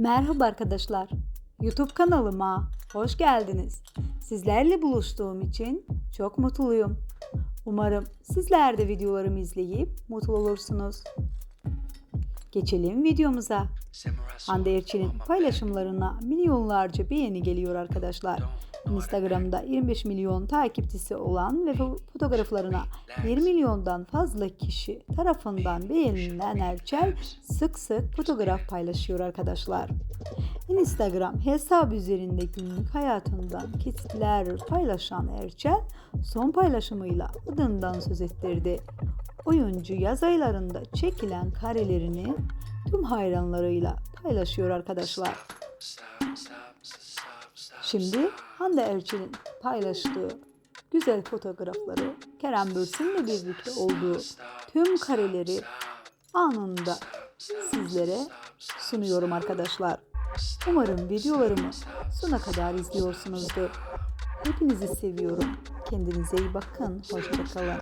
Merhaba arkadaşlar. YouTube kanalıma hoş geldiniz. Sizlerle buluştuğum için çok mutluyum. Umarım sizler de videolarımı izleyip mutlu olursunuz. Geçelim videomuza. Hande Erçel'in paylaşımlarına milyonlarca beğeni geliyor arkadaşlar. Instagram'da 25 milyon takipçisi olan ve fo- fotoğraflarına 1 milyondan fazla kişi tarafından beğenilen Erçel sık sık fotoğraf paylaşıyor arkadaşlar. Instagram hesabı üzerinde günlük hayatından kesitler paylaşan Erçel son paylaşımıyla adından söz ettirdi. Oyuncu yaz aylarında çekilen karelerini tüm hayranlarıyla paylaşıyor arkadaşlar. Şimdi Hande Erçel'in paylaştığı güzel fotoğrafları Kerem Bürsin'le birlikte olduğu tüm kareleri anında sizlere sunuyorum arkadaşlar. Umarım videolarımı sona kadar izliyorsunuzdur. Hepinizi seviyorum. Kendinize iyi bakın. Hoşçakalın.